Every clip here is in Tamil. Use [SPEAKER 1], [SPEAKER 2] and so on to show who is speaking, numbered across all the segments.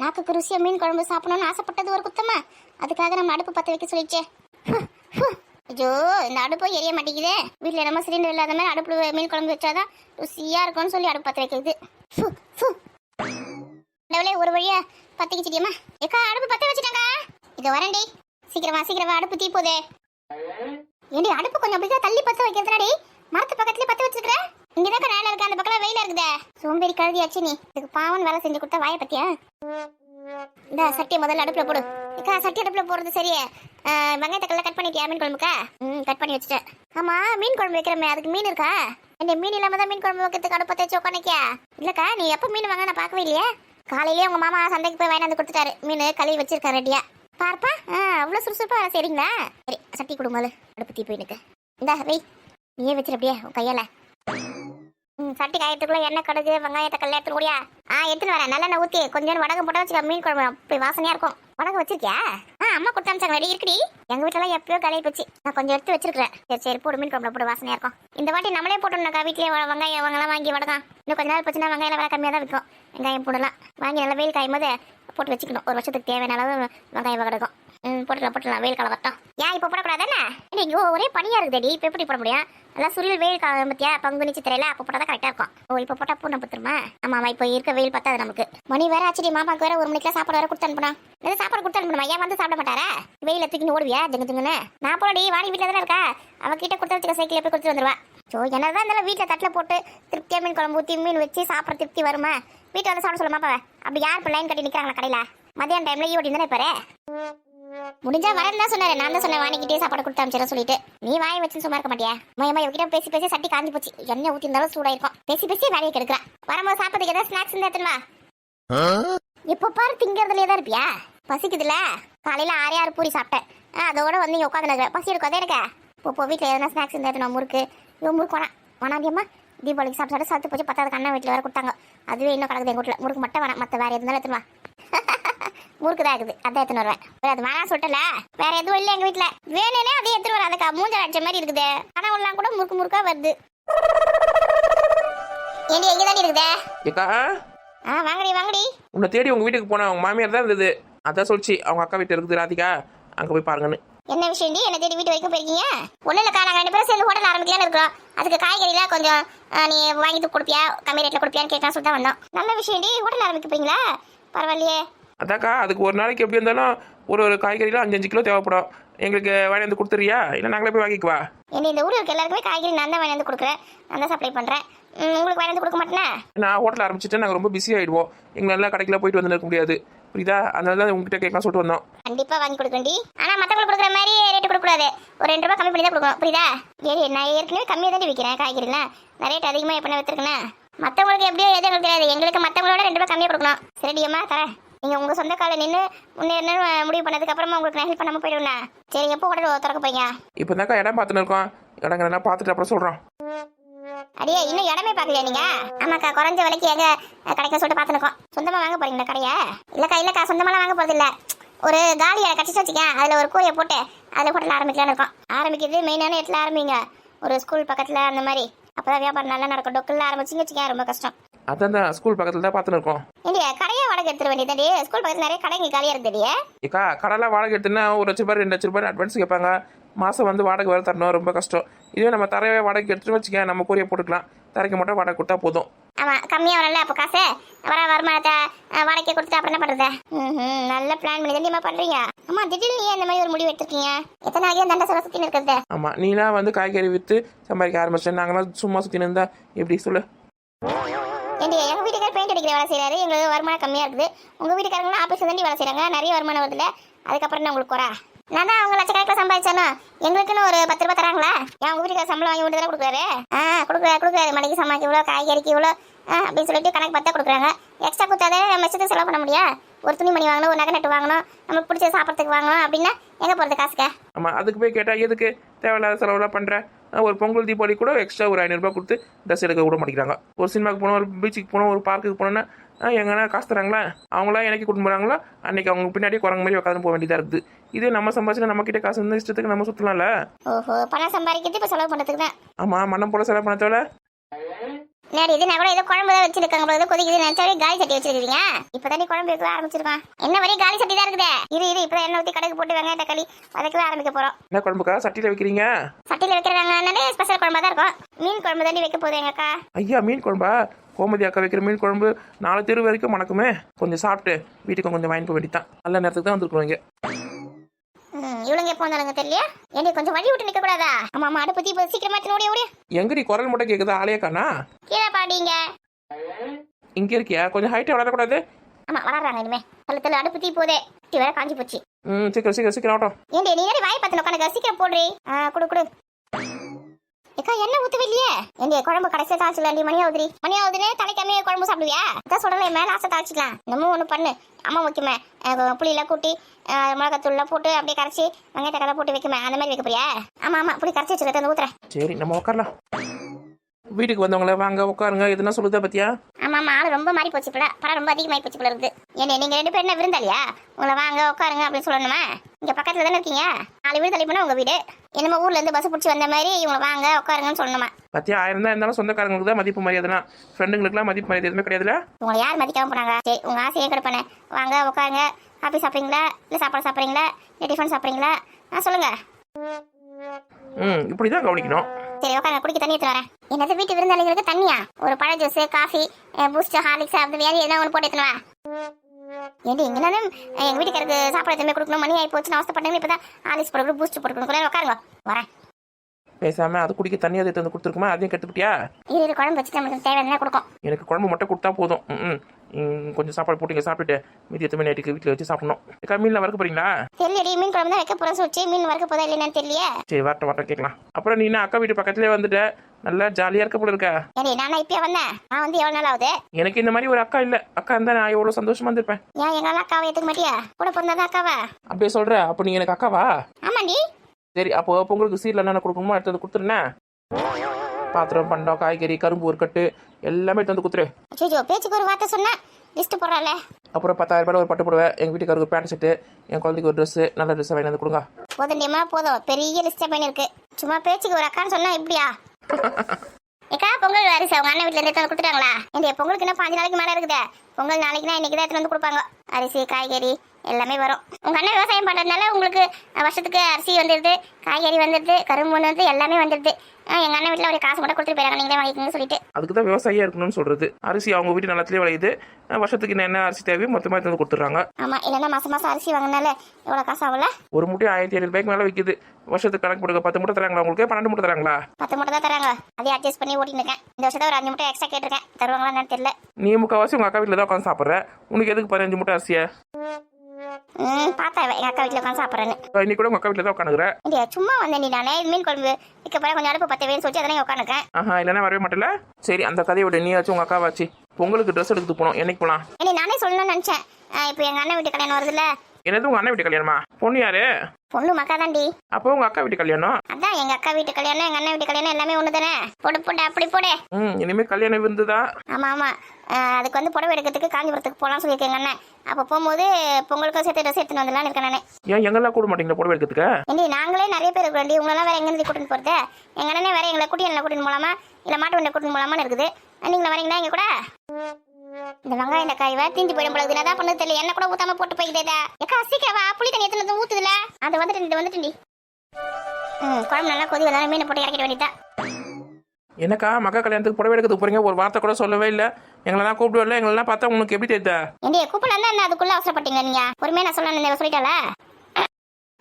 [SPEAKER 1] நாக்குக்கு ருசியாக மீன் குழம்பு சாப்பிடணும்னு ஆசைப்பட்டது ஒரு குத்தமா? அதுக்காக நம்ம அடுப்பு பற்ற வைக்க சொல்லிச்சே. ஐயோ இந்த அடுப்பு எரிய மாட்டேங்குதே. வீட்டில் என்னமோ சிலிண்டர் இல்லாத மாதிரி அடுப்பு மீன் குழம்பு வச்சாதான் ருசியாக இருக்கும்னு சொல்லி அடுப்பு பற்ற வைக்கிறது. கடவுளே ஒரு வழியா பத்திக்கிச்சிட்டியம்மா ஏக்கா அடுப்பு பற்ற வச்சுட்டாங்க இது வரேன்டி. சீக்கிரமா சீக்கிரமா அடுப்பு தீ போதே. ஏண்டி அடுப்பு கொஞ்சம் அப்படிதான் தள்ளி பற்ற வைக்கிறதுனாடி? மரத்து பக்கத்துலயே பற்ற வச்சிருக்கிற இங்கதான் நேரம் இருக்கு அந்த பக்கம் வெயில இருக்குதே. சோம்பேறி கழுதியாச்சு நீ. இதுக்கு பாவன் வேலை செஞ்சு கொடுத்தா வாயை பத்தியா? இந்த சட்டியை முதல்ல அடுப்புல போடு. அக்கா சட்டி அடுப்புல போடுறது சரியே. ஆஹ், வெங்காயத்தை கல்ல கட் பண்ணிட்டியா மீன் குழம்புக்கா? ம் கட் பண்ணி வச்சுட்டேன். ஆமா மீன் குழம்பு வைக்கிறமே அதுக்கு மீன் இருக்கா? இந்த மீன் இல்லாம தான் மீன் குழம்பு வைக்கிறதுக்கு அடுப்பை தேய்ச்சி உட்காந்துக்கியா இல்லக்கா நீ எப்போ மீன் வாங்க நான் பார்க்கவே இல்லையே? காலையிலேயே உங்க மாமா சந்தைக்கு போய் வாங்கிட்டு வந்து கொடுத்துட்டாரு. மீன் கழுவி வச்சிருக்காரு ரெடியா. பார்ப்பா. ஆ அவ்வளோ சுறுசுறுப்பா வேலை செய்றீங்களா? சரி சட்டி கொடுமாலு அடுப்பு தீ போயினுக்கு இந்தா வை நீயே வச்சிரு அப்படியே உன் கையால. சட்டி காயத்துக்குள்ள எண்ணெய் கடுகு வெங்காயத்தை கல்ல எடுத்துட்டு கூடியா ஆ எடுத்துட்டு வரேன். நல்லெண்ணெய் ஊற்றி கொஞ்சம் வடகம் போட்டு வச்சுக்க மீன் குழம்பு அப்படி வாசனையா இருக்கும். வடகம் வச்சிருக்கியா? ஆ அம்மா கொடுத்து அமிச்சாங்க ரெடி இருக்குடி. எங்க வீட்டுல எப்பயோ கலையை போச்சு. நான் கொஞ்சம் எடுத்து வச்சிருக்கேன் சரி சரி போடு மீன் குழம்புல போட்டு வாசனையா இருக்கும். இந்த வாட்டி நம்மளே போட்டோம்னாக்கா வீட்லயே வெங்காயம் வாங்கலாம் வாங்கி வடகம். இன்னும் கொஞ்ச நாள் போச்சுன்னா வெங்காயம் விலை கம்மியாக தான் விற்கும். வெங்காயம் போடலாம். வாங்கி நல்லா வெயில் காயும் போது போட்டு வச்சுக்கணும். ஒரு வருஷத்துக்கு தேவையான அளவு வெங்காயம் கிடக்கும் ம் போட்டுலாம் வெயில் காலம் வரட்டும். ஏன் இப்போ போடக்கூடாதானே ஐயோ ஒரே பனியாக இருக்குதடி. இப்போ எப்படி போட முடியும்? நல்லா சுருள் வெயில் காலம் பத்தியா? பங்குனி சித்திரையில அப்போ போட்டால் தான் கரெக்டாக இருக்கும். ஓ இப்போ போட்டால் பூனை பத்துருமா? ஆமா ஆமா இப்போ இருக்க வெயில் பத்தாது நமக்கு. மணி வேற ஆச்சுடி. மாமாக்கு வேற ஒரு மணிக்கெலாம் சாப்பாடு வேற கொடுத்து அனுப்பினா. ஏதாவது சாப்பாடு கொடுத்து அனுப்பணுமா? ஏன் வந்து சாப்பிட மாட்டாரா? வெயில தூக்கின்னு ஓடுவியா? ஜங்கு ஜங்குன்னு. நான் போனடி வாடி வீட்டில் தானே இருக்கா? அவகிட்ட கொடுத்து வச்சுக்க சைக்கிள் எப்படி கொடுத்துட்டு வந்துருவா? ஸோ என்னதான் இருந்தாலும் வீட்டில் தட்டில் போட்டு திருப்தியாக மீன் குழம்பு ஊற்றி மீன் வச்சு சாப்பிட திருப்தி வருமா? வீட்டில் வந்து சாப்பிட சொல்லுமா பாப்பா. அப்படி யார் இப்போ லைன் கட்டி நிற்கிறாங்களா கடையில்? மதியான டைம்ல ஈ ஓட்டி தானே பாரு முடிஞ்சா வரேன் தான் சொன்னாரு. நான் தான் சொன்னேன் வாங்கிக்கிட்டே சாப்பாடு கொடுத்து அமிச்சிட சொல்லிட்டு. நீ வாய் வச்சு சும்மா இருக்க மாட்டியா? மயமா இவகிட்ட பேசி பேசி சட்டி காஞ்சி போச்சு. எண்ணெய் ஊத்தி இருந்தாலும் சூடாயிருக்கும். பேசி பேசி வேலையை கெடுக்கிறா. வரும்போது சாப்பிட்றதுக்கு ஏதாவது ஸ்நாக்ஸ் இருந்தா எடுத்துன்னு வா. பாரு திங்கறதுலயே தான் இருப்பியா? பசிக்குதுல காலையில ஆறே ஆறு பூரி சாப்பிட்டேன். அதோட வந்து இங்க உட்காந்து பசி எடுக்காதே இருக்க இப்போ இப்போ வீட்டில் எதனா ஸ்நாக்ஸ் இருந்தா எடுத்துன்னு முறுக்கு. இவன் முறுக்கு வேணாம். வேணாண்டியம்மா தீபாவளிக்கு சாப்பிட்டு சாப்பிட்டு சத்து போச்சு பத்தாவது கண்ணா வீட்டில் வேற கொடுத்தாங்க. அதுவே இன்னும் கிடக்குது எங்கள் வீட்டில் முறுக்கு மட்டும் வேணாம். மற்ற வேற எதுனாலும் எடுத்துன்னு முறுக்கு தான் இருக்குது. அதான் எடுத்துன்னு வருவேன். அது வேணாம் சொல்லல வேற எதுவும் இல்லை எங்க வீட்ல? வேணும்னே அதே எடுத்துட்டு வர அதுக்கா மூஞ்ச அடிச்ச மாதிரி இருக்குது. கனவுலாம் கூட முறுக்கு முறுக்கா வருது. ஏண்டி எங்க தாண்டி இருக்குதே?
[SPEAKER 2] ஏக்கா?
[SPEAKER 1] ஆ வாங்கடி வாங்கடி.
[SPEAKER 2] உன்னை தேடி உங்கள் வீட்டுக்கு போனேன். அவங்க மாமியார் தான் இருந்தது. அதான் சொல்லிச்சு. அவங்க அக்கா வீட்டில் இருக்குது ராதிகா. அங்கே போய் பாருங்கன்னு.
[SPEAKER 1] என்ன விஷயம்டி என்ன தேடி வீட்டு வரைக்கும் போயிருக்கீங்க? ஒன்றும் இல்லைக்கா நாங்கள் ரெண்டு பேரும் சேர்ந்து ஹோட்டல் ஆரம்பிக்கலாம்னு இருக்கிறோம். அதுக்கு காய்கறிலாம் கொஞ்சம் நீ வாங்கிட்டு கொடுப்பியா? கம்மி ரேட்டில் கொடுப்பியான்னு கேட்கலாம் சொல்லிட்டு தான் வந்தோம். நல்ல விஷயம்டி ஹோட்டல் ஆரம்பிக்க போறீங்களா? பரவாயில்லையே.
[SPEAKER 2] அதாக்கா அதுக்கு ஒரு நாளைக்கு எப்படி இருந்தாலும் ஒரு ஒரு காய்கறிலாம் அஞ்சு அஞ்சு கிலோ தேவைப்படும். எங்களுக்கு வாங்கி வந்து கொடுத்துறியா இல்லை நாங்களே போய் வாங்கிக்குவா?
[SPEAKER 1] என்ன இந்த ஊரில் இருக்க எல்லாருக்குமே காய்கறி நான் தான் வாங்கி வந்து கொடுக்குறேன். நான் தான் சப்ளை பண்ணுறேன் உங்களுக்கு வாங்கி வந்து கொடுக்க மாட்டேனா?
[SPEAKER 2] நான் ஹோட்டல் ஆரம்பிச்சிட்டு நாங்கள் ரொம்ப பிஸி ஆகிடுவோம் எங்களால் கடைக்கெல்லாம் போயிட்டு வந்து இருக்க முடியாது. புரியுதா? அதனால தான் உங்ககிட்ட கேட்கலாம் சொல்லிட்டு வந்தோம்.
[SPEAKER 1] கண்டிப்பா வாங்கி கொடுக்கண்டி. ஆனா மத்தவங்களுக்கு கொடுக்குற மாதிரி ரேட் கொடுக்க கூடாது. ஒரு ரெண்டு ரூபாய் கம்மி பண்ணி தான் கொடுக்கணும். புரியுதா? ஏய் நான் ஏற்கனவே கம்மியா தான் விற்கிறேன் காய்கறிலாம். நான் ரேட் அதிகமா எப்ப வித்துருக்கேன்? மத்தவங்களுக்கு எப்படியோ எதுவும் தெரியாது. எங்களுக்கு மத்தவங்களோட ரெண்டு ரூபாய் கம்மியா கொடுக்கணும். சரிடியம்மா தரேன். நீங்க உங்க சொந்த கால நின்று முன்னேறணும்னு முடிவு பண்ணதுக்கு அப்புறமா உங்களுக்கு நான் ஹெல்ப் பண்ணாம போயிடுவேன் சரி எப்போ உடனே திறக்க போறீங்க?
[SPEAKER 2] இப்போ தாக்கா இடம் பார்த்துன்னு இருக்கோம். இடங்கள்லாம் பார்த்துட்டு அப்புறம் சொல்கிறோம்
[SPEAKER 1] அடியே இன்னும் இடமே பார்க்கலையா நீங்க? ஆமாக்கா குறைஞ்ச விலைக்கு எங்க கிடைக்க சொல்லிட்டு பார்த்துருக்கோம் சொந்தமா வாங்க போறீங்களா கடையை? இல்லக்கா இல்லக்கா சொந்தமாலாம் வாங்க போறது இல்ல. ஒரு காலியை கட்டிச்சு வச்சுக்கேன். அதுல ஒரு கூரையை போட்டு அதுல ஹோட்டல் ஆரம்பிக்கலாம்னு இருக்கோம். ஆரம்பிக்கிறது மெயினான இடத்துல ஆரம்பிங்க. ஒரு ஸ்கூல் பக்கத்துல அந்த மாதிரி. அப்பதான் வியாபாரம் நல்லா நடக்கும். டொக்கில் ஆரம்பிச்சிங்க வச்சுக்கேன் ரொம்ப கஷ்டம்.
[SPEAKER 2] அதான் தான் ஸ்கூல் பக்கத்தில் தான் பார்த்துன்னு இருக்கோம்.
[SPEAKER 1] இல்லையா கடையை வாடகை எடுத்துட வேண்டியதாடி ஸ்கூல் பக்கத்துல நிறைய கடைங்க காலியா இருக்குதுடியே
[SPEAKER 2] ஏக்கா கடையில் வாடகை எடுத்துன்னா ஒரு லட்ச ரூபாய் ரெண்டு லட்ச ரூபாய் அட்வான்ஸ் கேட்பாங்க. மாதம் வந்து வாடகை வேறு தரணும் ரொம்ப கஷ்டம். இதுவே நம்ம தரையவே வாடகை எடுத்துட்டு வச்சுக்க நம்ம கூறிய போட்டுக்கலாம். தரைக்கு மட்டும் வாடகை கொடுத்தா போதும்.
[SPEAKER 1] ஆமா கம்மியா வரல அப்போ காசு? வர வருமானத்தை வாடகை கொடுத்துட்டு அப்புறம் என்ன பண்றது? ம்ஹும், நல்ல பிளான் பண்ணி தாண்டியமா பண்றீங்க. ஆமா திடீர்னு ஏன் இந்த மாதிரி ஒரு முடிவு எடுத்திருக்கீங்க? எத்தனை நாளைக்கு தண்டை சொல்ல சுத்தின்னு இருக்கிறது?
[SPEAKER 2] ஆமாம் நீலாம் வந்து காய்கறி விற்று சம்பாதிக்க ஆரம்பிச்சேன் நாங்களாம் சும்மா சுற்றினு இருந்தா எப்படி சொல்லு?
[SPEAKER 1] ஏண்டி எங்க வீட்டுக்கார பெயிண்ட் அடிக்கிற வேலை செய்யறாரு எங்களுக்கு வருமானம் கம்மியா இருக்குது. உங்க வீட்டுக்காரங்களும் ஆபீஸ் தாண்டி வேலை செய்கிறாங்க நிறைய வருமானம் வருதுல அதுக்கப்புறம் நான் உங்களுக்கு குறை? நான் தான் அவங்க லட்சக்கணக்கில் சம்பாதிச்சானோ? எங்களுக்குன்னு ஒரு பத்து ரூபாய் தராங்களா? ஏன் உங்க வீட்டுக்கார சம்பளம் வாங்கி விட்டு தானே கொடுக்குறாரு? ஆ கொடுக்குறாரு கொடுக்குறாரு. மளிகை சாமாக்கு இவ்வளோ காய்கறிக்கு இவ்வளோ அப்படின்னு சொல்லிட்டு கணக்கு பார்த்தா கொடுக்குறாங்க. எக்ஸ்ட்ரா கொடுத்தாதே நம்ம இஷ்டத்துக்கு செலவு பண்ண முடியா? ஒரு துணி மணி வாங்கணும் ஒரு நகை நட்டு வாங்கணும் நமக்கு பிடிச்ச சாப்பிட்றதுக்கு வாங்கணும் அப்படின்னா எங்கே போகிறது காசுக்க?
[SPEAKER 2] ஆமாம் அதுக்கு போய் கேட்டால் எதுக்கு? தேவையில்லாத செலவுலாம் பண்ணுறேன் ஒரு பொங்கல் தீபாவளி கூட எக்ஸ்ட்ரா ஒரு ஐநூறுரூபா கொடுத்து ட்ரெஸ் எடுக்க விட மாட்டேங்கிறாங்க. ஒரு சினிமாக்கு போனோம் ஒரு பீச்சுக்கு போனோம் ஒரு பார்க்குக்கு போனோன்னா எங்கன்னா காசு தராங்களா? அவங்களாம் எனக்கு கூட்டிட்டு போகிறாங்களா அன்னைக்கு அவங்க பின்னாடி குரங்கு மாதிரி உட்காந்து போக வேண்டியதாக இருக்குது. இதே நம்ம சம்பாதிச்சு நம்ம கிட்ட காசு இருந்தால் இஷ்டத்துக்கு நம்ம சுற்றலாம்ல
[SPEAKER 1] ஓஹோ பணம் சம்பாதிக்கிறது இப்போ செலவு பண்ணுறதுக்கு தான்.
[SPEAKER 2] ஆமாம் மனம் போல செலவு பண்ண தேவை
[SPEAKER 1] நேரம் இது நான் கூட ஏதோ குழம்பு தான் வச்சிருக்காங்க போல ஏதோ கொதிக்குது நினைச்சாவே காலி சட்டி வச்சிருக்கீங்க இப்பதானே குழம்பு வைக்க ஆரம்பிச்சிருக்கோம் என்ன வரையும் காலி சட்டி தான் இருக்குது. இரு இரு இப்பதான் எண்ணெய் ஊத்தி கடுகு போட்டு வெங்காய தக்காளி வதக்கவே ஆரம்பிக்க போறோம்.
[SPEAKER 2] என்ன குழம்புக்கா? சட்டியில் வைக்கிறீங்க?
[SPEAKER 1] சட்டியில வைக்கிறாங்கன்னாலே ஸ்பெஷல் குழம்பா தான் இருக்கும். மீன் குழம்பு தாண்டி வைக்க போகுது எங்க அக்கா.
[SPEAKER 2] ஐயா மீன் குழம்பா? கோமதி அக்கா வைக்கிற மீன் குழம்பு நாலு தெரு வரைக்கும் மணக்குமே. கொஞ்சம் சாப்பிட்டு வீட்டுக்கு கொஞ்சம் வாங்கிட்டு போக வேண்டியதான் நல்ல நேரத்துக்கு தான் வந்திருக்கோம் இங்கே.
[SPEAKER 1] இவளுங்க எப்போ வந்தாலுங்க தெரியல ஏண்டி கொஞ்சம் வழி விட்டு நிக்க கூடாதா? ஆமா ஆமா அடுப்பு தீ சீக்கிரமா எடுத்து ஓடிய ஓடிய
[SPEAKER 2] எங்கடி குரல் மட்டும் கேட்குது ஆளையே காணா?
[SPEAKER 1] கீழே பாடிங்க
[SPEAKER 2] இங்கே இருக்கியா? கொஞ்சம் ஹைட்டாக வளரக்கூடாது
[SPEAKER 1] ஆமா வளர்றாங்க இனிமே. தள்ளு தள்ளு அடுப்பு தீ போதே. தீ வேற காஞ்சி போச்சு.
[SPEAKER 2] ம் சீக்கிரம் சீக்கிரம் சீக்கிரம் ஆகட்டும்.
[SPEAKER 1] ஏண்டி நீ ஏறி வாய் பத்தின உட்காந்து சீக்கிரம் போடுறி. ஆ குடு குடு. ஏக்கா என்ன ஊத்தவே இல்லையே குழம்பு கடைசியா தாளிச்சிடலாண்டி மணி ஆகுதுரி மணி ஆகுதுன்னு தலைக்காமே குழம்பு சாப்பிடுவியா? அதான் சொல்றேன் மேல ஆசை தாளிச்சிக்கலாம். இன்னமும் ஒண்ணு பண்ணு. அம்மா வைக்குமே. புளியெல்லாம் கூட்டி அஹ், மிளகாத்தூள்லாம் போட்டு அப்படியே கரைச்சி வெங்காய தக்காளி போட்டு வைக்குமே. அந்த மாதிரி வைக்க போறியா? ஆமா ஆமா புளி கரைச்சி வச்சுக்கிட்டு ஊத்துறேன்.
[SPEAKER 2] சரி நம்ம உட்காரலாம் வீட்டுக்கு வந்தவங்கள வாங்க உட்காருங்க எதுனா சொல்லுதா பத்தியா?
[SPEAKER 1] ஆமா ஆமா ஆளு ரொம்ப மாறி போச்சு போல. படம் ரொம்ப அதிகமாகி போச்சு போல இருக்குது. ஏன்னா நீங்க ரெண்டு பேரும் என்ன விருந்தாளியா? உங்களை வாங்க உட்காருங்க அப்படின்னு சொல்லணுமா? இங்க பக்கத்துல தானே இருக்கீங்க? நாலு வீடு தள்ளி போனா உங்க வீடு. என்னமோ ஊர்ல இருந்து பஸ் பிடிச்சி வந்த மாதிரி இவங்களை வாங்க உட்காருங்கன்னு சொல்லணுமா?
[SPEAKER 2] பத்தியா ஆயிரம் தான் இருந்தாலும் சொந்தக்காரங்களுக்கு தான் மதிப்பு மரியாதைனா. ஃப்ரெண்டுங்களுக்குலாம் மதிப்பு மரியாதை எதுவுமே கிடையாதுல
[SPEAKER 1] உங்களை யார் மதிக்காம போனாங்க? சரி உங்க ஆசையே கிடப்பானே வாங்க உட்காருங்க. காஃபி சாப்பிட்றீங்களா? இல்லை சாப்பாடு சாப்பிட்றீங்களா? இல்லை டிஃபன் சாப்பிட்றீங்களா? ஆ சொல்லுங்க.
[SPEAKER 2] ம் இப்படி தான் கவனிக்கணும்.
[SPEAKER 1] சரி உட்காருங்க குடிக்க தண்ணி எடுத்து வரேன். என்னது வீட்டு விருந்தாளிகளுக்கு தண்ணியா? ஒரு பழ ஜூஸ் காஃபி பூஸ்ட் ஹார்லிக்ஸ் அப்படி வேறு எதனா ஒன்று போட்டு எடுத்துனவா ஏண்டி இங்கனாலும் எங்க வீட்டுக்காருக்கு சாப்பாடு எதுவுமே கொடுக்கணும் மணி ஆகி போச்சுன்னு அவசரப்பட்டேன் இப்பதான் ஹார்லிக்ஸ் போட்டு பூஸ்ட் போட்டு கொடுக்கணும் உட்காருங்க. வரேன்.
[SPEAKER 2] பேசாம அது குடிக்க தண்ணி அதை வந்து கொடுத்துருக்குமா? அதையும் கற்றுக்கிட்டியா
[SPEAKER 1] இரு குழம்பு வச்சுட்டு நம்மளுக்கு தேவையான கொடுக்கும்.
[SPEAKER 2] எனக்கு குழம்பு மட்டும் கொடுத்தா போதும். ம், கொஞ்சம் சாப்பாடு போட்டு இங்கே சாப்பிட்டுட்டு மீதி எத்தனை நைட்டுக்கு வீட்டில் வச்சு சாப்பிடணும். அக்கா மீனில் வறுக்க போறீங்களா?
[SPEAKER 1] தெரியலடி மீன் குழம்பு தான் வைக்க போறேன் சொல்லிச்சு மீன் வறுக்க போதா இல்லைன்னு தெரியலையே.
[SPEAKER 2] சரி வரட்டும் வரட்டும் கேட்கலாம். அப்புறம் நீ என்ன அக்கா வீட்டு பக்கத்துலேயே வந்துட்ட? நல்லா ஜாலியாக இருக்க போல இருக்க.
[SPEAKER 1] நானா இப்பயே வந்தேன்? நான் வந்து எவ்வளவு நாள் ஆகுது?
[SPEAKER 2] எனக்கு இந்த மாதிரி ஒரு அக்கா இல்லை. அக்கா இருந்தால் நான் எவ்வளோ சந்தோஷமா இருந்திருப்பேன்.
[SPEAKER 1] ஏன் எங்க அக்காவை ஏத்துக்க மாட்டியா? கூட பிறந்ததா அக்காவா?
[SPEAKER 2] அப்படியே சொல்கிற அப்போ நீ எனக்கு அக்காவா?
[SPEAKER 1] ஆமாண்டி.
[SPEAKER 2] சரி அப்போ பொங்கலுக்கு சீரில் என்னென்ன கொடுக்கணுமோ? எடுத்து வந்து கொடுத்துருனேன் பாத்திரம் பண்டம் காய்கறி கரும்பு ஒரு கட்டு எல்லாமே எடுத்து வந்து கொடுத்துரு
[SPEAKER 1] அச்சோ பேச்சுக்கு ஒரு வார்த்தை சொன்னேன் லிஸ்ட் போடுறாளே.
[SPEAKER 2] அப்புறம் பத்தாயிரம் ரூபாய் ஒரு பட்டு புடவை எங்கள் வீட்டுக்காரருக்கு பேண்ட் ஷர்ட்டு என் குழந்தைக்கு ஒரு ட்ரெஸ்ஸு நல்ல ட்ரெஸ்ஸை வாங்கி வந்து கொடுங்க.
[SPEAKER 1] போதுண்டியமா போதும். பெரிய லிஸ்டா பண்ணி இருக்கு சும்மா பேச்சுக்கு ஒரு அக்கான்னு சொன்னா இப்படியா? ஏக்கா பொங்கல் அரிசி அவங்க அண்ணன் வீட்ல இருந்து கொடுத்துட்டாங்களா? இந்த பொங்கலுக்கு இன்னும் பாஞ்சு நாளைக்கு மேல இருக்குதே. பொங்கல் நாளைக்குனா இன்னைக்கு தான் எடுத்து வந்து கொடுப்பாங்க. அரிசி காய்கறி எல்லாமே வரும். உங்க அண்ணன் விவசாயம் பண்றதுனால உங்களுக்கு வருஷத்துக்கு அரிசி வந்துடுது காய்கறி வந்துடுது கரும்பு வந்துடுது எல்லாமே வந்துடுது. அஹ், எங்க அண்ணன் வீட்டுல ஒரு காசு மட்டும் கொடுத்துட்டு போயிறாங்க. நீங்களே வாங்கிக்கோங்க சொல்லிட்டு.
[SPEAKER 2] அதுக்கு தான் விவசாயியாக இருக்கணும்னு சொல்கிறது அரிசி அவங்க வீட்டு நிலத்திலே விளையுது. வருஷத்துக்கு என்ன அரிசி தேவையோ மொத்தமாக எடுத்து வந்து கொடுத்துட்றாங்க.
[SPEAKER 1] ஆமா இல்லைன்னா மாசம் மாசம் அரிசி வாங்கினால எவ்வளவு காசு ஆகும்ல?
[SPEAKER 2] ஒரு மூட்டை ஆயிரத்தி ஐநூறு ரூபாய்க்கு மேலே விற்கிது வருஷத்துக்கு கணக்கு போடுங்க. பத்து மூட்டை தராங்களா உங்களுக்கு? பன்னெண்டு மூட்டை தராங்களா?
[SPEAKER 1] பத்து மூட்டை தான் தராங்க. அதே அட்ஜஸ்ட் பண்ணி ஓட்டிட்டு இருக்கேன். இந்த வருஷத்தை ஒரு அஞ்சு மூட்டை எக்ஸ்ட்ரா கேட்டிருக்கேன். தருவாங்களா தெரியல.
[SPEAKER 2] நீ முக்கால்வாசி உங்கள் அக்கா வீட்டில் தான் உட்காந்து சாப்பிட்ற. உனக்கு எதுக்கு பதினஞ்சு மூட்டை அரிசியை?
[SPEAKER 1] ம் பார்த்தா எங்க அக்கா வீட்டுல உட்காந்து சாப்பிட்றேன்னு
[SPEAKER 2] இன்னைக்கு கூட உங்கள் அக்கா வீட்டில் தான் உட்காந்துக்கிற
[SPEAKER 1] இல்லையா சும்மா வந்தேன் நீ நானே. மீன் குழம்பு வைக்க போற கொஞ்சம் அடுப்பு பத்தவேன்னு சொல்லிட்டு அதனை உட்காந்துருக்கேன்
[SPEAKER 2] ஆஹா இல்லைன்னா வரவே மாட்டல சரி அந்த கதையை விட. நீ ஆச்சு உங்கள் அக்காவாச்சு. பொங்கலுக்கு ட்ரெஸ் எடுத்து போனோம் என்னைக்கு போகலாம்
[SPEAKER 1] ஏன்னா நானே சொல்லணும்னு நினைச்சேன். இப்போ எங்க அண்ணன் வீட்டு கல்யாணம் வருதுல்ல.
[SPEAKER 2] என்னது உங்கள் அண்ணன் வீட்டு கல்யாணமா? பொண்ணு யாரு?
[SPEAKER 1] பொண்ணு மக்கா தாண்டி
[SPEAKER 2] அப்போ உங்கள் அக்கா வீட்டு கல்யாணம்?
[SPEAKER 1] அதான் எங்க அக்கா வீட்டு கல்யாணம் எங்க அண்ணன் வீட்டு கல்யாணம் எல்லாமே ஒண்ணு தானே? போடு போடு அப்படி போடு.
[SPEAKER 2] ம் இனிமேல் கல்யாணம் விருந்து தான்
[SPEAKER 1] ஆமா. ஆமா அதுக்கு வந்து புடவை எடுக்கிறதுக்கு காஞ்சிபுரத்துக்கு போகலாம்னு சொல்லியிருக்கேன் எங்க அண்ணன். அப்போ போகும்போது பொங்கலுக்கும் சேர்த்து ட்ரெஸ் எடுத்துன்னு வந்துடலாம்னு இருக்கேன் நானே.
[SPEAKER 2] ஏன் எங்கெல்லாம் கூட மாட்டீங்களா புடவை எடுக்கிறதுக்கு?
[SPEAKER 1] ஏண்டி நாங்களே நிறைய பேர் இருக்கிறோம். உங்களெல்லாம் வேற எங்கேருந்து கூட்டின்னு போறது? எங்க அண்ணனே வேற எங்களை கூட்டி என்ன கூட்டின்னு போலாமா? இல்ல மாட்டு வண்டியை கூட்டின்னு போலாமான்னு இருக்குது. நீங்களும் வரீங்களா எங்க கூட? இந்த வெங்காயம் இந்த காய் தீஞ்சு போயிடும் பொழுது என்ன பண்ணது தெரியல. என்ன கூட ஊத்தாம போட்டு போய்க்கிட்டே ஏக்கா சீக்கிரம் வா. புளி தண்ணி எத்தனை ஊத்துதுல. அது வந்துட்டு இது வந்துட்டு ம் குழம்பு நல்லா கொதி வந்தாலும் மீனை போட்டு இறக்கிட வேண்டியதா
[SPEAKER 2] என்னக்கா மக்கா கல்யாணத்துக்கு புடவை எடுக்கிறதுக்கு போறீங்க? ஒரு வார்த்தை கூட சொல்லவே இல்லை. எங்களெல்லாம் கூப்பிட்டு வரல எங்களெல்லாம் பார்த்தா உனக்கு எப்படி தெரியுதா?
[SPEAKER 1] ஏண்டி கூப்பிடலாம் தான் என்ன அதுக்குள்ள அவசரப்பட்டீங்க நீங்க? பொறுமையா நான் சொல்லணும் சொல்லிட்டால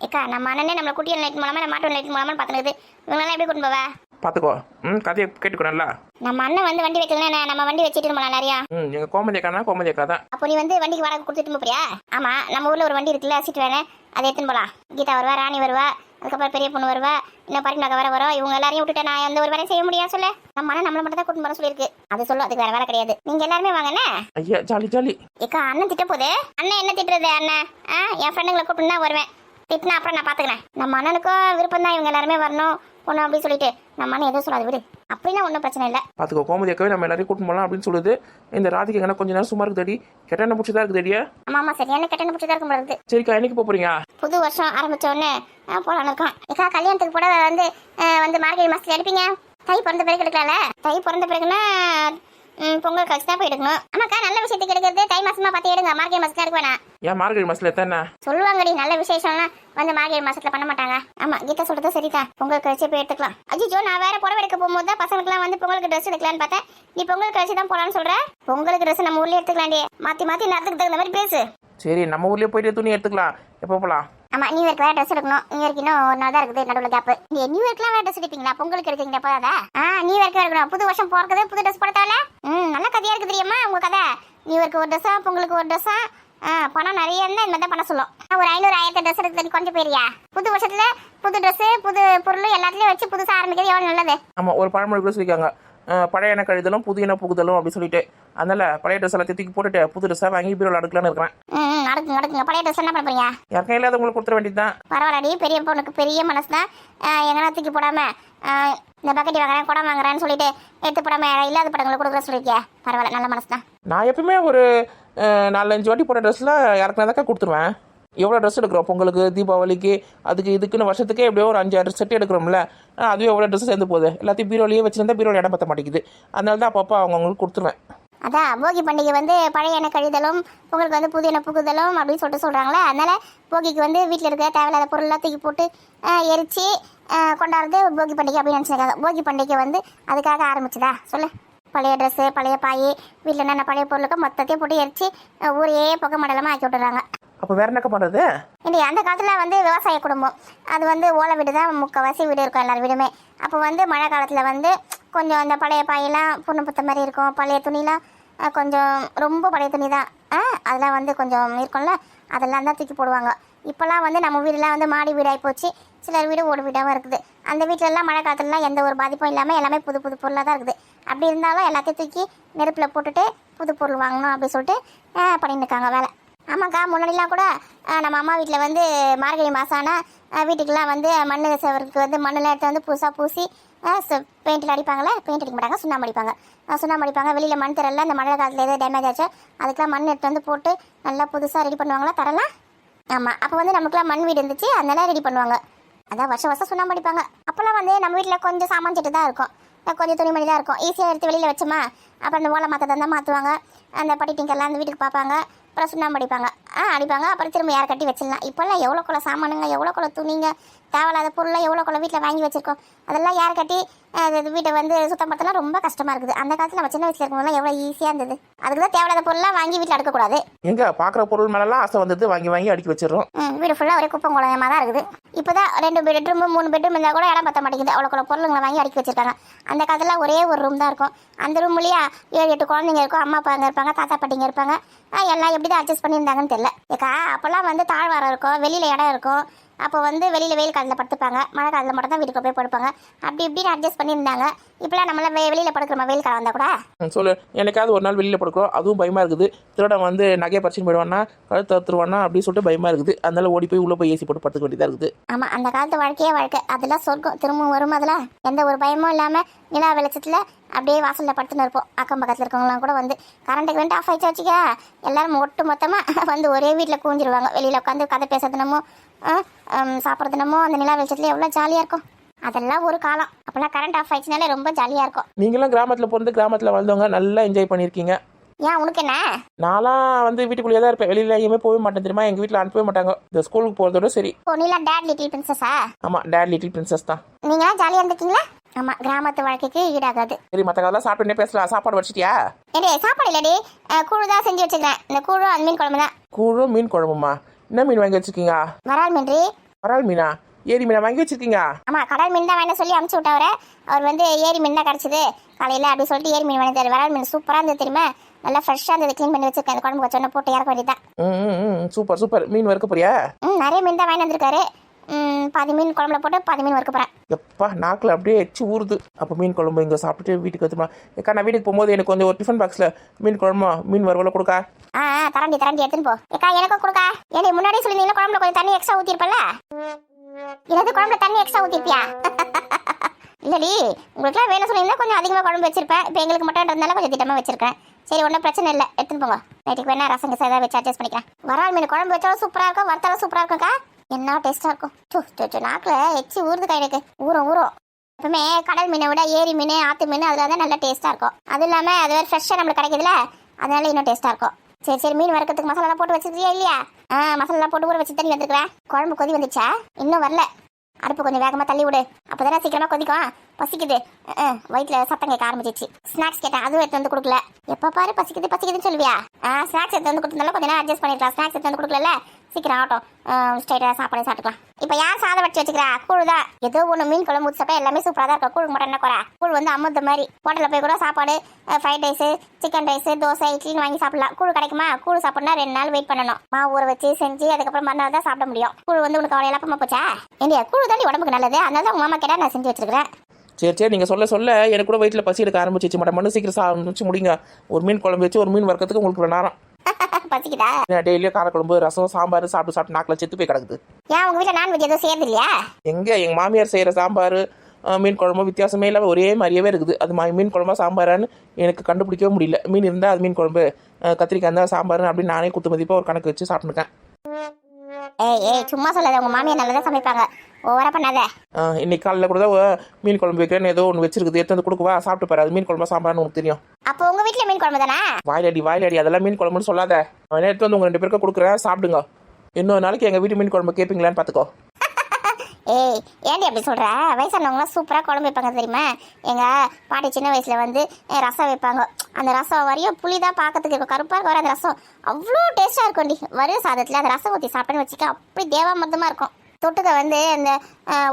[SPEAKER 1] ஏக்கா நம்ம அண்ணனே நம்மளை குட்டியல் லைட் மூலமா நம்ம மாட்டு லைட் மூலமா பார்த்துனுக்குது இவங்கெல்லாம் எப்படி கூட்டிட்டு போவா?
[SPEAKER 2] பார்த்துக்கோ. ம் கதையை கேட்டுக்கோ நல்லா
[SPEAKER 1] நம்ம அண்ணன் வந்து வண்டி வைக்கலாம் நம்ம வண்டி வச்சுட்டு போலாம் நிறையா
[SPEAKER 2] ம் எங்கள் கோமதி அக்கானா கோமதி அக்கா தான்.
[SPEAKER 1] அப்போ நீ வந்து வண்டிக்கு வாடகை கொடுத்துட்டு போறியா? ஆமா நம்ம ஊர்ல ஒரு வண்டி இருக்குல்ல சீட் வேணே அதை எடுத்துன்னு போலாம். கீதா வருவா ராணி வருவா அதுக்கப்புறம் பெரிய பொண்ணு வருவா இன்னும் பரிமளக்கா வர வரும் இவங்க எல்லாரையும் விட்டுட்டு நான் எந்த ஒரு வேலையும் செய்ய முடியாது சொல்லு. நம்ம அண்ணன் நம்மள மட்டும் தான் கூட்டிட்டு போற சொல்லியிருக்கு. அது சொல்லும் அதுக்கு வேற வேலை கிடையாது. நீங்க எல்லாருமே வாங்கண்ணே
[SPEAKER 2] ஐயா ஜாலி ஜாலி.
[SPEAKER 1] ஏக்கா அண்ணன் திட்ட போதே அண்ணன் என்ன திட்டுறது அண்ணன்? ஆ என் ஃப்ரெண்டுங்களை கூப்பிட்டு தான் வருவேன். திட்டினா அப்புறம் நான் பாத்துக்கிறேன். நம்ம அண்ணனுக்கும் விருப்பம் தான் இவங்க எல்லாருமே வரணும். பொண்ணு அப்படின்னு சொல்லிட்டு. நம்ம அண்ணன் எதுவும் சொல்லாது விடு. அப்படின்னா ஒன்றும் பிரச்சனை இல்லை.
[SPEAKER 2] பார்த்துக்கோ கோமதி அக்காவே நம்ம எல்லாரையும் கூட்டிட்டு போகலாம் அப்படின்னு சொல்லுது. இந்த ராதிக்கு எங்கன்னா கொஞ்ச நேரம் சும்மா இருக்குதடி. கெட்ட என்ன பிடிச்சதா இருக்குதடியா
[SPEAKER 1] ஆமா ஆமா சரியான கட்டணம் பிடிச்சதா இருக்கும் போல இருக்குது
[SPEAKER 2] சரிக்கா என்னைக்கு போக போறீங்க?
[SPEAKER 1] புது வருஷம் ஆரம்பிச்ச உடனே போலான்னு இருக்கோம். ஏக்கா கல்யாணத்துக்கு கூட வந்து வந்து மார்கழி மாசத்துல எடுப்பீங்க? தை பிறந்த பிறகு எடுக்கலாம்ல? தை பிறந்த பிறகுனா ம், பொங்கல் கழிச்சு தான் போய் எடுக்கணும் ஆமாக்கா நல்ல விஷயத்துக்கு எடுக்கிறது தை மாசமா பார்த்து எடுங்க. மார்கழி மாசத்துல எடுக்க வேணாம்.
[SPEAKER 2] ஏன் மார்கழி மாசத்துல எத்தனை?
[SPEAKER 1] சொல்லுவாங்கடி நல்ல விசேஷம்லாம் வந்து மார்கழி மாசத்துல பண்ண மாட்டாங்க. ஆமா கீதா சொல்றது சரிதான் பொங்கல் கழிச்சு போய் எடுத்துக்கலாம். அஜிஜோ நான் வேற புடவை எடுக்க போகும்போது தான் பசங்களுக்குலாம் வந்து பொங்கலுக்கு ட்ரெஸ் எடுக்கலான்னு பார்த்தேன். நீ பொங்கல் கழிச்சு தான் போலான்னு சொல்ற? பொங்கலுக்கு ட்ரெஸ் நம்ம ஊர்லயே எடுத்துக்கலாம்டி. மாத்தி மாத்தி நேரத்துக்கு தகுந்த மாதிரி பேசு.
[SPEAKER 2] சரி நம்ம ஊர்லயே போயிட்டு துணி எடுத்துக்கலாம். எப்போ போகலாம்
[SPEAKER 1] ஆமா நியூ இயர்க்கு வேற ட்ரெஸ் எடுக்கணும். நியூ இயர்க்கு இன்னும் ஒரு நாள் தான் இருக்குது நடுவில் கேப் நீ நியூ இயர்க்குலாம் வேற ட்ரெஸ் எடுப்பீங்களா பொங்கலுக்கு எடுக்கீங்க போதாதா? ஆ நியூ இயர்க்கு எடுக்கணும். புது வருஷம் போறது புது ட்ரெஸ் போடத்தால? ம் நல்ல கதையா இருக்கு தெரியுமா உங்க கதை? நியூ இயர்க்கு ஒரு ட்ரெஸ்ஸா பொங்கலுக்கு ஒரு ட்ரெஸ்ஸா பணம் நிறைய இருந்தா இந்த மாதிரி பண்ண சொல்லும். ஒரு ஐநூறு ஆயிரத்தி ட்ரெஸ் எடுத்து கொஞ்சம் போயிருயா புது வருஷத்துல புது ட்ரெஸ் புது பொருள் எல்லாத்துலயும் வச்சு புதுசா ஆரம்பிக்கிறது எவ்வளவு நல்லது?
[SPEAKER 2] ஆமாம் ஒரு பழமொழி கூட சொல்லிக்காங்க பழையன கழுதலும் புதியன புகுதலும் அப்படின்னு சொல்லிட்டு. அதனால பழைய ட்ரெஸ் எல்லாத்தையும் தூக்கி போட்டுட்டு புது ட்ரெஸ்ஸாக வாங்கி பீரோவில் அடுக்கலான்னு இருக்கிறேன்.
[SPEAKER 1] ம் நடக்குங்க பழைய ட்ரெஸ் என்ன பண்ண போறீங்க?
[SPEAKER 2] யாருக்கும் இல்லாத உங்களுக்கு கொடுத்துட வேண்டியது தான்
[SPEAKER 1] பரவாயில்லடி பெரிய பொண்ணுக்கு பெரிய மனசு தான் எங்கன்னா தூக்கி போடாம ஆ, இந்த பக்கெட் வாங்குறேன் குடம் வாங்குறேன்னு சொல்லிட்டு எடுத்து போடாம இல்லாத படங்களை கொடுக்குற சொல்லியிருக்கியா பரவாயில்ல நல்ல மனசு தான்
[SPEAKER 2] நான் எப்பவுமே ஒரு அஹ், நாலஞ்சு வாட்டி போட்ட ட்ரெஸ்லாம் யாருக்குனா தான் கொடுத்துருவேன். எவ்வளோ ட்ரெஸ் எடுக்கிறோம்? பொங்கலுக்கு தீபாவளிக்கு அதுக்கு இதுக்குன்னு வருஷத்துக்கே எப்படியோ ஒரு அஞ்சு ஆறு செட் எடுக்கிறோம்ல. அஹ், அதுவே எவ்வளோ ட்ரெஸ் சேர்ந்து போகுது. எல்லாத்தையும் பீரோலையே வச்சிருந்தா பீரோல இடம் பத்த மாட்டேங்குது. அதனால தான் அப்பப்போ அவங்கவுங்களுக்கு கொடுத்துருவேன்.
[SPEAKER 1] அதான் போகி பண்டிகை வந்து பழைய எண்ணெய் கழிதலும் பொங்கலுக்கு வந்து புது எண்ணெய் புகுதலும் அப்படின்னு சொல்லிட்டு சொல்கிறாங்களே அதனால போகிக்கு வந்து வீட்டில் இருக்க தேவையில்லாத பொருள்லாம் தூக்கி போட்டு ஆ, கொண்டாடுறது போகி பண்டிகை அப்படின்னு நினச்சிருக்காங்க. போகி பண்டிகை வந்து அதுக்காக ஆரம்பிச்சுதா? சொல்லு. பழைய ட்ரெஸ்ஸு பழைய பாய் வீட்டில் என்னென்ன பழைய பொருளுக்கு மொத்தத்தையும் போட்டு எரிச்சு ஆ, ஊரையே புகை மண்டலமாக ஆக்கி விட்டுறாங்க.
[SPEAKER 2] அப்போ வேற என்னக்கா பண்ணுறது
[SPEAKER 1] இல்லை அந்த காலத்தில் வந்து விவசாய குடும்பம். அது வந்து ஓலை வீடு தான் முக்கால்வாசி வீடு இருக்கும் எல்லார் வீடுமே. அப்போ வந்து மழை காலத்தில் வந்து கொஞ்சம் அந்த பழைய பாயெல்லாம் புண்ணு புத்த மாதிரி இருக்கும் பழைய துணிலாம் கொஞ்சம் ரொம்ப பழைய துணி தான் அதெல்லாம் வந்து கொஞ்சம் இருக்கும்ல அதெல்லாம் தான் தூக்கி போடுவாங்க. இப்போல்லாம் வந்து நம்ம வீடுலாம் வந்து மாடி வீடாகி போச்சு. சிலர் வீடு ஓடு வீடாகவும் இருக்குது. அந்த வீட்டிலலாம் மழை காலத்துலலாம் எந்த ஒரு பாதிப்பும் இல்லாமல் எல்லாமே புது புது பொருளாக தான் இருக்குது. அப்படி இருந்தாலும் எல்லாத்தையும் தூக்கி நெருப்பில் போட்டுட்டு புது பொருள் வாங்கணும் அப்படின்னு சொல்லிட்டு அஹ், பண்ணிட்டு இருக்காங்க வேலை. ஆமாக்கா முன்னாடிலாம் கூட நம்ம அம்மா வீட்டில் வந்து மார்கழி மாதம் ஆனால் வீட்டுக்கெல்லாம் வந்து மண் செவருக்கு வந்து மண்ணில் எடுத்து வந்து புதுசாக பூசி பெயிண்டில் அடிப்பாங்களே பெயிண்ட் அடிக்க மாட்டாங்க சுண்ணாம்பு அடிப்பாங்க. சுண்ணாம்பு அடிப்பாங்க வெளியில் மண் தரல இந்த மழை காலத்தில் எதாவது டேமேஜ் ஆச்சு அதுக்கெலாம் மண் எடுத்து வந்து போட்டு நல்லா புதுசாக ரெடி பண்ணுவாங்களா தரலாம்? ஆமாம் அப்போ வந்து நமக்குலாம் மண் வீடு இருந்துச்சு அதனால ரெடி பண்ணுவாங்க. அதான் வருஷம் வருஷம் சுண்ணாம்பு அடிப்பாங்க. அப்போல்லாம் வந்து நம்ம வீட்டில் கொஞ்சம் சாமான் செட்டு தான் இருக்கும். கொஞ்சம் துணிமணி தான் இருக்கும். ஈஸியாக எடுத்து வெளியில் வச்சோமா அப்புறம் அந்த ஓலை மாற்ற தான் மாற்றுவாங்க அந்த பட்டி டிங்கெல்லாம் அந்த வீட்டுக்கு பார்ப்பாங்க. அப்புறம் சுண்ணாம்பு அடிப்பாங்க. ஆ அடிப்பாங்க. அப்புறம் திரும்ப யாரை கட்டி வச்சிடலாம். இப்போல்லாம் எவ்வளோ கொலை சாமானுங்க எவ்வளோ கொலை துணிங்க தேவையில்லாத பொருளை எவ்வளோ குள்ள வீட்டில் வாங்கி வச்சிருக்கோம்? அதெல்லாம் யார் கட்டி வீட்டை வந்து சுத்தம் படுத்தலாம் ரொம்ப கஷ்டமாக இருக்குது. அந்த காலத்தில் நம்ம சின்ன வயசுல இருக்கும்போதெல்லாம் எவ்வளோ ஈஸியாக இருந்தது. அதுக்கு தான் தேவையில்லாத பொருள்லாம் வாங்கி வீட்டில் அடுக்கக்கூடாது
[SPEAKER 2] எங்க? பார்க்குற பொருள் மேலெல்லாம் ஆசை வந்தது. வாங்கி வாங்கி அடுக்கி வச்சிடுறோம்.
[SPEAKER 1] ம் வீடு ஃபுல்லாக ஒரே குப்பம் குழம்பமாக தான் இருக்குது. இப்போ தான் ரெண்டு பெட்ரூம் மூணு பெட்ரூம் இருந்தால் கூட இடம் பத்த மாட்டேங்குது. அவ்வளோ கூட பொருளுங்களை வாங்கி அடுக்கி வச்சிருக்காங்க. அந்த காலத்தில் ஒரே ஒரு ரூம் தான் இருக்கும். அந்த ரூம்லேயே ஏழு எட்டு குழந்தைங்க இருக்கும். அம்மா அப்பா அங்கே இருப்பாங்க. தாத்தா பாட்டிங்க இருப்பாங்க. எல்லாம் எப்படி தான் அட்ஜஸ்ட் பண்ணியிருந்தாங்கன்னு தெரியல. ஏக்கா அப்போல்லாம் வந்து தாழ்வாரம் இருக்கும். வெளியில் இடம் இருக்கும். அப்போ வந்து வெளியில் வெயில் காலத்தில் படுத்துப்பாங்க. மழை காலத்தில் மட்டும் தான் வீட்டுக்கு போய் படுப்பாங்க. அப்படி இப்படின்னு அட்ஜஸ்ட் பண்ணியிருந்தாங்க. இப்போலாம் நம்மளாம் வெ வெளியில் படுக்கிறோமா? வெயில் காலம் வந்தால் கூட?
[SPEAKER 2] சொல்லு. என்னைக்காவது ஒரு நாள் வெளியில் படுக்கிறோம். அதுவும் பயமாக இருக்குது. திருடன் வந்து நகையை பறிச்சுன்னு போயிடுவானா கழுத்து அறுத்துருவானா அப்படின்னு சொல்லிட்டு பயமாக இருக்குது. அதனால ஓடி போய் உள்ளே போய் ஏசி போட்டு படுத்துக்க வேண்டியதாக இருக்குது.
[SPEAKER 1] ஆமா அந்த காலத்து வாழ்க்கையே வாழ்க்கை. அதெல்லாம் சொர்க்கம். திரும்பவும் வரும் அதெல்லாம் எந்த ஒரு பயமும் இல்லாம நிலா வெளிச்சத்துல அப்படியே வாசல்ல படுத்துன்னு இருப்போம். அக்கம் பக்கத்துல இருக்கவங்களாம் கூட வந்து கரண்ட்டுக்கு வந்து ஆஃப் ஆயிடுச்சு வச்சுக்க. எல்லாரும் ஒட்டு மொத்தமா வந்து ஒரே வீட்டுல கூஞ்சிருவாங்க வெளியில உட்காந்து கதை பேசுறதுனமோ சாப்பிட்றதுனமோ அந்த நிலா வெளிச்சத்துல எவ்வளவு ஜாலியா இருக்கும். அதெல்லாம் ஒரு காலம். அப்பெல்லாம் கரண்ட் ஆஃப் ஆயிடுச்சுனாலே ரொம்ப ஜாலியா இருக்கும்.
[SPEAKER 2] நீங்களும் கிராமத்தில் பிறந்து கிராமத்தில் வாழ்ந்தவங்க நல்லா என்ஜாய் பண்ணியிருக்கீங்க.
[SPEAKER 1] ஏன் உனக்கு என்ன?
[SPEAKER 2] நான்லாம் வந்து வீட்டுக்குள்ளேயே தான் இருப்பேன். வெளியில் எங்கேயுமே போகவே மாட்டேன். தெரியுமா? எங்கள் வீட்டில் அனுப்பவே மாட்டாங்க. இந்த ஸ்கூலுக்கு போகிறதோட சரி.
[SPEAKER 1] ஓ டேட் லிட்டில் பிரின்சஸா
[SPEAKER 2] ஆமாம் டேட் லிட்டில் பிரின்சஸ் தான்.
[SPEAKER 1] நீங்களாம் ஜாலியா இருந்திருக்கீங்களா? ஆமா கிராமத்து வாழ்க்கைக்கு ஈடாகாது.
[SPEAKER 2] சரி மற்ற கதெல்லாம் சாப்பிட்டுனே பேசலாம். சாப்பாடு வச்சிட்டியா
[SPEAKER 1] ஏடி சாப்பாடு இல்லடி. கூழு தான் செஞ்சு வச்சிருக்கேன். இந்த கூழும் மீன் குழம்பு தான்
[SPEAKER 2] கூழும் மீன் குழம்புமா? என்ன மீன் வாங்கி வச்சிருக்கீங்க?
[SPEAKER 1] வரால் மீன்றி
[SPEAKER 2] வரால் மீனா? ஏரி மீனா வாங்கி வச்சிருக்கீங்க?
[SPEAKER 1] ஆமா கடல் மீன் தான் வேணும் சொல்லி அமுச்சு விட்டவரை. அவர் வந்து ஏரி மீன் தான் கிடச்சிது. காலையில் அப்படி சொல்லிட்டு ஏரி மீன் வேணும் வரால் மீன் சூப்பராக இருந்தது தெரியுமா? நல்லா ஃப்ரெஷ்ஷாக இருந்தது. க்ளீன் பண்ணி வச்சிருக்கேன். அந்த குழம்பு வச்சோன்னே போட்டு இறக்க வேண்டியதான்
[SPEAKER 2] சூப்பர் சூப்பர். மீன் வறுக்க போறியா?
[SPEAKER 1] ம் நிறைய மீன் தான் வாங்கி வந்திருக்காரு. பாதி மீன் குழம்புல போட்டு பாதி மீன் வறுக்க போகிறேன்
[SPEAKER 2] எப்பா நாக்கில் அப்படியே எச்சு ஊறுது. அப்போ மீன் குழம்பு இங்கே சாப்பிட்டுட்டு வீட்டுக்கு வந்துமா ஏக்கா நான் வீட்டுக்கு போகும்போது எனக்கு கொஞ்சம் ஒரு டிஃபன் பாக்ஸில் மீன் குழம்புமா மீன் வறுவலை கொடுக்கா.
[SPEAKER 1] ஆ ஆ, தரண்டி தரண்டி எடுத்துன்னு போ. ஏக்கா எனக்கும் கொடுக்கா. ஏடி முன்னாடியே சொல்லியிருந்தீங்கன்னா குழம்புல கொஞ்சம் தண்ணி எக்ஸ்ட்ரா ஊற்றிருப்பல எனது குழம்புல தண்ணி எக்ஸ்ட்ரா ஊற்றிருப்பியா இல்லடி உங்களுக்குலாம் வேணும் சொல்லியிருந்தா கொஞ்சம் அதிகமாக குழம்பு வச்சிருப்பேன். இப்போ எங்களுக்கு மட்டும் இருந்தாலும் கொஞ்சம் திட்டமாக வச்சிருக்கேன். சரி ஒன்றும் பிரச்சனை இல்லை. எடுத்துன்னு போங்க. நைட்டுக்கு வேணா ரசம் கசம் ஏதாவது வச்சு அட்ஜஸ்ட் பண்ணிக்கிறேன். வரால் மீன் குழம்பு வச்சாலும் சூப்பராக இருக்கும் வறுத்தாலும் சூப்பராக இருக்கும்க்கா. என்ன டேஸ்ட்டாக இருக்கும்? நாக்கில் எச்சி ஊறுது எனக்கு ஊறும் ஊறும். எப்பவுமே கடல் மீனை விட ஏரி மீன் ஆத்து மீன் அதில் தான் நல்லா டேஸ்ட்டாக இருக்கும். அது இல்லாமல் அது வேறு ஃப்ரெஷ்ஷாக நம்மளுக்கு கிடைக்குதுல அதனால இன்னும் டேஸ்ட்டாக இருக்கும். சரி சரி மீன் வறுக்கிறதுக்கு மசாலா போட்டு வச்சிருக்கியா இல்லையா? ஆ மசாலா போட்டு ஊற வச்சு தண்ணி வந்துருக்குறேன் குழம்பு கொதி வந்துச்சா? இன்னும் வரல. அடுப்பு கொஞ்சம் வேகமாக தள்ளி விடு. அப்போதானே சீக்கிரமாக கொதிக்கும். பசிக்குது. அஹ், சத்தம் கேட்க ஆரம்பிச்சிச்சு. ஸ்நாக்ஸ் கேட்டேன். அதுவும் எடுத்து வந்து கொடுக்கல. எப்போ பாரு பசிக்குது பசிக்குதுன்னு சொல்லுவியா? ஆ ஸ்நாக்ஸ் எடுத்து வந்து கொடுத்தனால கொஞ்சம் நேரம் அட்ஜஸ்ட் பண்ணிருக்கலாம். ஸ்நாக்ஸ் எடுத்து வந்து கொடுக்கல சீக்கிரம் ஆகட்டும். ஸ்ட்ரைட்டாக சாப்பாடு சாப்பிட்டுக்கலாம். இப்போ யார் சாதம் வச்சு வச்சுக்கிறா? கூழ் தான். ஏதோ ஒன்று மீன் குழம்பு ஊற்றி சாப்பிட்டா எல்லாமே சூப்பராக தான் இருக்கும். கூழ் மட்டும் என்ன குறை? கூழ் வந்து அமுத்த மாதிரி. ஹோட்டலில் போய் கூட சாப்பாடு fried rice chicken rice dosa இட்லின்னு வாங்கி சாப்பிடலாம். கூழ் கிடைக்குமா? கூழ் சாப்பிட்னா ரெண்டு நாள் வெயிட் பண்ணணும். மா ஊற வச்சு செஞ்சு அதுக்கப்புறம் மறுநாள் தான் சாப்பிட முடியும். கூழ் வந்து உனக்கு அவ்வளோ இழப்பமாக போச்சா? இல்லையா கூழ் தாண்டி உடம்புக்கு நல்லது. அதனால தான் உங்கள் மாமா கேட்டால் நான் செஞ்சு வச்சிருக்கிறேன்.
[SPEAKER 2] சரி சரி நீங்கள் சொல்ல சொல்ல எனக்கு கூட வயிற்றில் பசி எடுக்க ஆரம்பிச்சிச்சு. மேடம் மண்ணு சீக்கிரம் சாப்பிட்டு முடிங்க. ஒரு மீன் குழம்பு வச்சு ஒரு மீன் வறுக்கிறதுக்கு உங்களுக்கு நேரம்.
[SPEAKER 1] பசிக்குதா?
[SPEAKER 2] டெய்லியும் காரக்குழம்பு ரசம் சாம்பார் சாப்பிட்டு சாப்பிட்டு நாக்கில் செத்து போய் கிடக்குது.
[SPEAKER 1] ஏன் உங்க வீட்டில் நான்வெஜ் எதுவும் செய்யறது இல்லையா
[SPEAKER 2] எங்கே எங்கள் மாமியார் செய்கிற சாம்பார் அஹ், மீன் குழம்பு வித்தியாசமே இல்லாமல் ஒரே மாதிரியே இருக்குது. அது மா- மீன் குழம்பா சாம்பாரான்னு எனக்கு கண்டுபிடிக்கவே முடியல. மீன் இருந்தால் அது மீன் குழம்பு அஹ், கத்திரிக்காய் இருந்தால் சாம்பார் அப்படின்னு நானே குத்து மதிப்பாக ஒரு கணக்கு வச்சு சாப்பிட்டுருக்கேன்.
[SPEAKER 1] ஏய் ஏய் சும்மா சொல்லாத. உங்க மாமியார் நல்லதா சமைப்பாங்க. ஓவரா பண்ணாத.
[SPEAKER 2] இன்னைக்கு காலையில் கூட தான் மீன் குழம்பு வைக்கிறேன்னு ஏதோ ஒன்று வச்சிருக்குது. எடுத்து வந்து கொடுக்குவா சாப்பிட்டு பாரு. அது மீன் குழம்பா சாம்பார்னு உனக்கு தெரியும்.
[SPEAKER 1] அப்போ உங்க வீட்டில் மீன் குழம்பு தானே?
[SPEAKER 2] வாயிலடி வாயிலடி. அதெல்லாம் மீன் குழம்புன்னு சொல்லாத. அவன் எடுத்து வந்து உங்கள் ரெண்டு பேருக்கும் கொடுக்குறேன். சாப்பிடுங்க. இன்னொரு நாளைக்கு எங்கள் வீட்டு மீன் குழம்பு கேட்பீங்களான்னு பார்த்துக்கோ
[SPEAKER 1] ஏய் ஏன்டி அப்படி சொல்ற? வயசானவங்களாம் சூப்பரா குழம்பு வைப்பாங்க தெரியுமா? எங்க பாட்டி சின்ன வயசுல வந்து ரசம் வைப்பாங்க. அந்த ரசம் வரையும் புளி தான் பார்க்கறதுக்கு இருக்கும். கருப்பா வர அந்த ரசம். அவ்வளோ டேஸ்டா இருக்கும்டி வரும் சாதத்துல அந்த ரசம் ஊற்றி சாப்பிட்டேன்னு வச்சுக்க அப்படி தேவாமத்தமா இருக்கும். தொட்டுக்க வந்து அந்த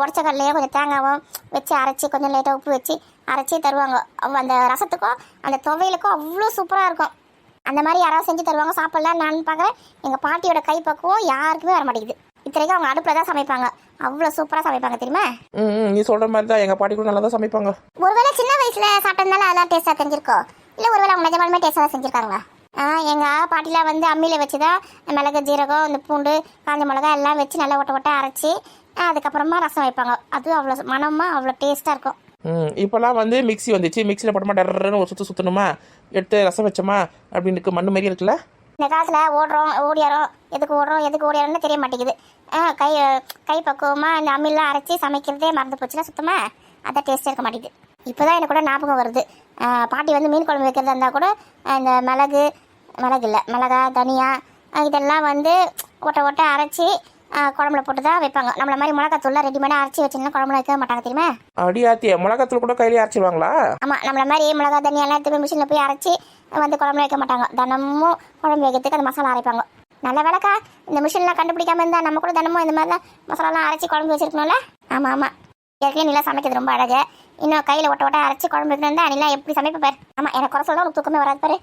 [SPEAKER 1] உடைச்ச கடலையும் கொஞ்சம் தேங்காவும் வச்சு அரைச்சி கொஞ்சம் லைட்டாக உப்பு வச்சு அரைச்சி தருவாங்க. அந்த ரசத்துக்கும் அந்த துவையலுக்கும் அவ்வளோ சூப்பராக இருக்கும். அந்த மாதிரி யாராவது செஞ்சு தருவாங்க சாப்பிடலாம். நான் பார்க்குறேன் எங்கள் பாட்டியோட கை பக்குவம் யாருக்குமே வர மாட்டேங்குது இத்தனைக்கும் அவங்க அடுப்பில் தான் சமைப்பாங்க. அவ்வளோ சூப்பராக சமைப்பாங்க தெரியுமா?
[SPEAKER 2] ம் நீ சொல்கிற மாதிரி தான் எங்கள் பாட்டி கூட நல்லா தான் சமைப்பாங்க.
[SPEAKER 1] ஒருவேளை சின்ன வயசுல சாப்பிட்டதுனால அதெல்லாம் டேஸ்ட்டாக தெரிஞ்சிருக்கோ? இல்லை ஒருவேளை அவங்க நிஜமாலுமே டேஸ்ட்டாக செஞ்சுருக்காங்களா? ஆ எங்கள் பாட்டிலாம் வந்து அம்மியில் வச்சு தான் மிளகு ஜீரகம் இந்த பூண்டு காஞ்ச மிளகா எல்லாம் வச்சு நல்லா ஒட்ட ஒட்ட அரைச்சி அதுக்கப்புறமா ரசம் வைப்பாங்க. அதுவும் அவ்வளோ மனமாக அவ்வளோ டேஸ்ட்டாக இருக்கும்.
[SPEAKER 2] இப்போல்லாம் வந்து மிக்சி வந்துச்சு. மிக்சியில் போட்டோமா டர்றன்னு ஒரு சுற்று சுற்றணுமா எடுத்து ரசம் வச்சோமா? அப்படின்னு இருக்கு. மண்ணு மாதிரி இருக்குல்ல?
[SPEAKER 1] இந்த காலத்தில் ஓடுறோம் ஓடியாரோம். எதுக்கு ஓடுறோம் எதுக்கு ஓடியாரோம்னு தெரிய மாட்டேங்குது. கை கை பக்குவமாக இந்த அம்மிலாம் அரைச்சி சமைக்கிறதே மறந்து போச்சுன்னா சுத்தமாக அதான் டேஸ்ட் இருக்க மாட்டேங்குது. இப்போ தான் எனக்கு கூட ஞாபகம் வருது. பாட்டி வந்து மீன் குழம்பு வைக்கிறதா இருந்தால் கூட இந்த மிளகு மிளகு இல்லை மிளகா தனியா இதெல்லாம் வந்து ஒட்ட ஒட்ட அரைச்சி குழம்புல போட்டு தான் வைப்பாங்க. நம்மள மாதிரி மிளகாத்தூள்லாம் ரெடிமேடாக அரைச்சி வச்சுன்னா குழம்புல வைக்க மாட்டாங்க தெரியுமா?
[SPEAKER 2] அடியாத்திய மிளகாத்தூள் கூட கையிலே அரைச்சிருவாங்களா?
[SPEAKER 1] ஆமாம் நம்மள மாதிரி மிளகா தனியெல்லாம் எடுத்து போய் மிஷினில் போய் அரைச்சி வந்து குழம்புல வைக்க மாட்டாங்க. தினமும் குழம்பு வைக்கிறதுக்கு அந்த மசாலா அரைப்பாங்க. நல்ல வேலைக்கா. இந்த மிஷின்லாம் கண்டுபிடிக்காம இருந்தால் நம்ம கூட தினமும் இந்த மாதிரிலாம் மசாலாலாம் அரைச்சி குழம்பு வச்சிருக்கணும்ல? ஆமாம் ஆமாம் ஏற்கனவே நிலா சமைக்கிறது ரொம்ப அழகு. இன்னும் கையில் ஒட்ட ஒட்ட அரைச்சி குழம்பு வைக்கணும் தான் நிலா எப்படி சமைப்ப பாரு. ஆமாம் எனக்கு குறை சொல்ல உனக்கு தூக்கமே வராது பாரு.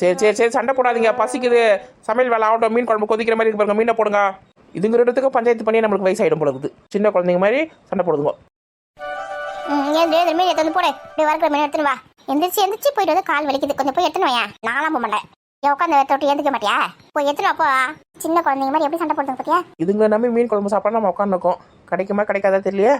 [SPEAKER 2] சரி சரி சரி சண்டை போடாதீங்க. பசிக்குது. சமையல் வேலை ஆகட்டும். மீன் குழம்பு கொதிக்கிற மாதிரி இருக்கு பாருங்க. மீனை போடுங்க. இதுங்கிற இடத்துக்கு பஞ்சாயத்து பண்ணி நம்மளுக்கு வயசாயிடும் இருக்குது. சின்ன குழந்தைங்க மாதிரி சண்டை போடுதுங்க.
[SPEAKER 1] ஏன் இந்த மீன் எடுத்து போடு. இப்படி வறுக்கிற மீன் எடுத்துன்னு வா. எந்திரிச்சு எந்திரிச்சு போயிட்டு வந்து கால் வலிக்குது. கொஞ்சம் போய் எடுத்துன்னு வாயா நான்லாம் போக மாட்டேன். ஏன் உட்காந்து தொட்டு ஏந்துக்க மாட்டியா? போய் எடுத்துன்னு வாப்போ. சின்ன குழந்தைங்க மாதிரி எப்படி சண்டை போடுறது பார்த்தியா
[SPEAKER 2] இதுங்க நம்பி மீன் குழம்பு சாப்பிட்டா நம்ம உட்காந்துருக்கோம். கிடைக்குமா கிடைக்காதா தெரியலையே?